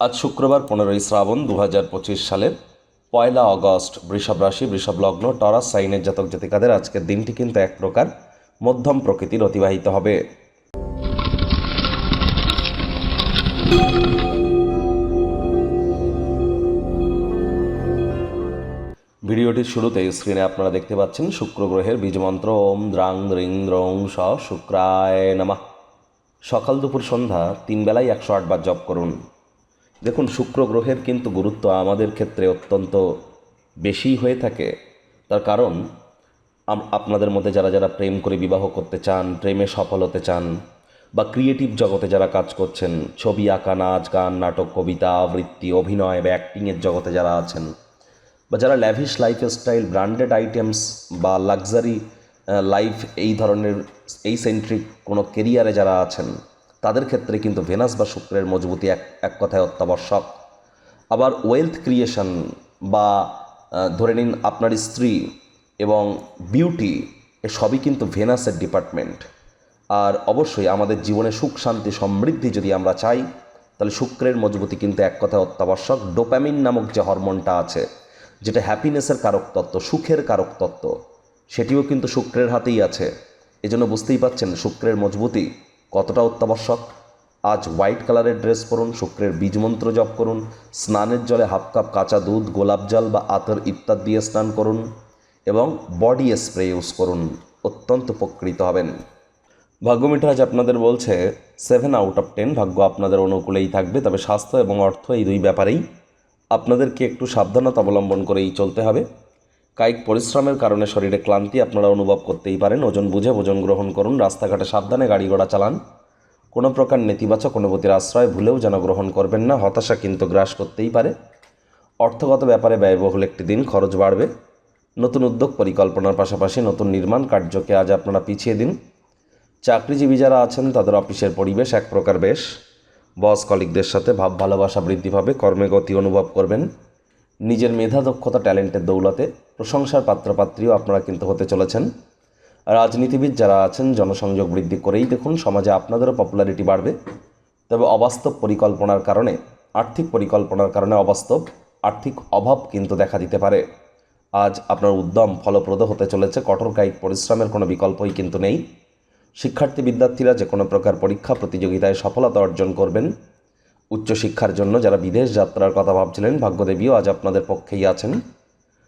আজ শুক্রবার পনেরোই শ্রাবণ দু হাজার পঁচিশ সালের পয়লা অগস্ট বৃষভ রাশি, বৃষভ লগ্ন, টরাস, সাইনের জাতক জাতিকাদের আজকের দিনটি কিন্তু এক প্রকার মধ্যম প্রকৃতির অতিবাহিত হবে। ভিডিওটির শুরুতে স্ক্রিনে আপনারা দেখতে পাচ্ছেন শুক্র গ্রহের বীজমন্ত্র ওম দ্রাং দ্রিং দ্রং স শুক্রায় নামা। সকাল দুপুর সন্ধ্যা তিন বেলায় একশো আটবার জপ করুন। দেখুন, শুক্র গ্রহের কিন্তু গুরুত্ব আমাদের ক্ষেত্রে অত্যন্ত বেশি হয়ে থাকে। তার কারণ আপনাদের মধ্যে যারা যারা প্রেম করে বিবাহ করতে চান, প্রেমে সফল হতে চান, বা ক্রিয়েটিভ জগতে যারা কাজ করছেন, ছবি আঁকা, নাচ, গান, নাটক, কবিতা, আবৃত্তি, অভিনয়, বা অ্যাক্টিংয়ের জগতে যারা আছেন, বা যারা ল্যাভিশ লাইফস্টাইল ব্র্যান্ডেড আইটেমস বা লাক্সারি লাইফ এই ধরনের, এই সেন্ট্রিক কোনো কেরিয়ারে যারা আছেন তাদের ক্ষেত্রে কিন্তু ভেনাস বা শুক্রের মজবুতি এক এক কথায় অত্যাবশ্যক। আবার ওয়েলথ ক্রিয়েশন বা ধরে নিন আপনার স্ত্রী এবং বিউটি সবই কিন্তু ভেনাসের ডিপার্টমেন্ট আর অবশ্যই আমাদের জীবনে সুখ, শান্তি, সমৃদ্ধি যদি আমরা চাই, তাহলে শুক্রের মজবুতি কিন্তু এক কথায় অত্যাবশ্যক। ডোপ্যামিন নামক যে হরমোনটা আছে, যেটা হ্যাপিনেসের কারক তত্ত্ব, সুখের কারক তত্ত্ব, সেটিও কিন্তু শুক্রের হাতেই আছে। এজন্য বুঝতেই পাচ্ছেন শুক্রের মজবুতি কতটা অত্যাবশ্যক? আজ হোয়াইট কালারের ড্রেস পরুন, শুক্রের বীজমন্ত্র জপ করুন, স্নানের জলে হাফ কাপ কাঁচা দুধ, গোলাপ জল বা আতর ইত্যাদি দিয়ে স্নান করুন এবং বডি স্প্রে ইউজ করুন। অত্যন্ত উপকৃত হবেন। ভাগ্যমিটার আজ আপনাদের বলছে সেভেন আউট অফ টেন ভাগ্য আপনাদের অনুকূলেই থাকবে, তবে স্বাস্থ্য এবং অর্থ এই দুই ব্যাপারেই। আপনাদেরকে একটু সাবধানতা অবলম্বন করেই চলতে হবে। কায়িক পরিশ্রমের কারণে শরীরে ক্লান্তি আপনারা অনুভব করতেই পারেন। ওজন বুঝে ওজন গ্রহণ করুন, রাস্তাঘাটে সাবধানে গাড়ি ঘোড়া চালান। কোনো প্রকার নেতিবাচক অনুভূতির আশ্রয় ভুলেও যেন গ্রহণ করবেন না, হতাশা কিন্তু গ্রাস করতেই পারে। অর্থগত ব্যাপারে ব্যয়বহুল একটি দিন, খরচ বাড়বে। নতুন উদ্যোগ পরিকল্পনার পাশাপাশি নতুন নির্মাণ কার্যকে আজ আপনারা পিছিয়ে দিন। চাকরিজীবী যারা আছেন, তাদের অফিসের পরিবেশ এক প্রকার বেশ। বস কলিকদের সাথে ভাব ভালোবাসা বৃদ্ধি পাবে, কর্মে গতি অনুভব করবেন। নিজের মেধা, দক্ষতা, ট্যালেন্টের দৌলতে প্রশংসার পাত্রপাত্রীও আপনারা কিন্তু হতে চলেছেন। রাজনীতিবিদ যারা আছেন, জনসংযোগ বৃদ্ধি করেই দেখুন সমাজে আপনাদেরও পপুলারিটি বাড়বে। তবে অবাস্তব পরিকল্পনার কারণে, আর্থিক পরিকল্পনার কারণে অবাস্তব, আর্থিক অভাব কিন্তু দেখা দিতে পারে। আজ আপনার উদ্যম ফলপ্রদ হতে চলেছে, কঠোর কায়িক পরিশ্রমের কোনো বিকল্পই কিন্তু নেই। শিক্ষার্থী বিদ্যার্থীরা যে কোনো প্রকার পরীক্ষা প্রতিযোগিতায় সফলতা অর্জন করবেন। উচ্চশিক্ষার জন্য যারা বিদেশ যাত্রার কথা ভাবছিলেন, ভাগ্যদেবীও আজ আপনাদের পক্ষেই আছেন।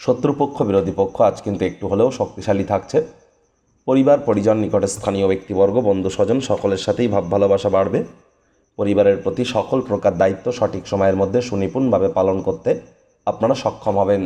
শত্রুপক্ষ, বিরোধী পক্ষ আজ কিন্তু একটু হলেও শক্তিশালী থাকছে। পরিবার, পরিজন, নিকটে স্থানীয় ব্যক্তিবর্গ, বন্ধু, স্বজন সকলের সাথেই ভাব ভালোবাসা বাড়বে। পরিবারের প্রতি সকল প্রকার দায়িত্ব সঠিক সময়ের মধ্যে সুনিপুণভাবে পালন করতে আপনারা সক্ষম হবেন।